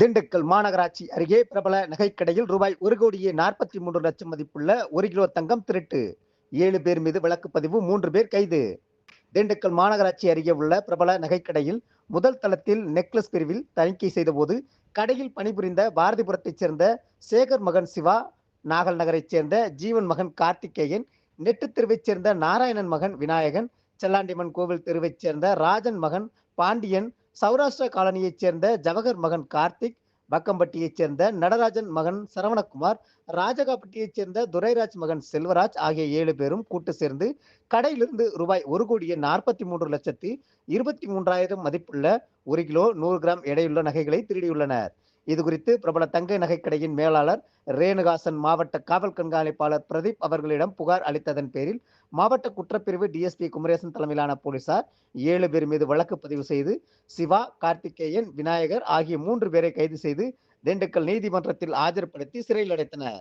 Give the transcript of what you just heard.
திண்டுக்கல் மாநகராட்சி அருகே பிரபல நகைக்கடையில் ரூபாய் ஒரு கோடியே நாற்பத்தி மூன்று லட்சம் மதிப்புள்ள ஒரு கிலோ தங்கம் திருட்டு. ஏழு பேர் மீது வழக்குப்பதிவு மூன்று பேர் கைது. திண்டுக்கல் மாநகராட்சி அருகே உள்ள பிரபல நகைக்கடையில் முதல் தளத்தில் நெக்லஸ் பிரிவில் தணிக்கை செய்தபோது கடையில் பணிபுரிந்த பாரதிபுரத்தைச் சேர்ந்த சேகர் மகன் சிவா நாகல் நகரைச் சேர்ந்த ஜீவன் மகன் கார்த்திகேயன் நெட்டு தெருவைச் சேர்ந்த நாராயணன் மகன் விநாயகன் செல்லாண்டிமன் கோவில் தெருவைச் சேர்ந்த ராஜன் மகன் பாண்டியன் சௌராஷ்டிரா காலனியைச் சேர்ந்த ஜவஹர் மகன் கார்த்திக் பக்கம்பட்டியைச் சேர்ந்த நடராஜன் மகன் சரவணகுமார் ராஜகாப்பட்டியைச் சேர்ந்த துரைராஜ் மகன் செல்வராஜ் ஆகிய ஏழு பேரும் கூட்டு சேர்ந்து கடையிலிருந்து ரூபாய் ஒரு கோடியே நாற்பத்தி மூன்று லட்சத்தி இருபத்தி மூன்றாயிரம் மதிப்புள்ள ஒரு கிலோ நூறு கிராம் எடையுள்ள நகைகளை திருடியுள்ளனர். இது குறித்து பிரபல தங்க நகைக்கடையின் மேலாளர் ரேணுகாசன் மாவட்ட காவல் கண்காணிப்பாளர் பிரதீப் அவர்களிடம் புகார் அளித்ததன் பேரில் மாவட்ட குற்றப்பிரிவு டிஎஸ்பி குமரேசன் தலைமையிலான போலீசார் ஏழு பேர் மீது வழக்கு பதிவு செய்து சிவா கார்த்திகேயன் விநாயகர் ஆகிய மூன்று பேரை கைது செய்து திண்டுக்கல் நீதிமன்றத்தில் ஆஜர்படுத்தி சிறையில் அடைத்தனர்.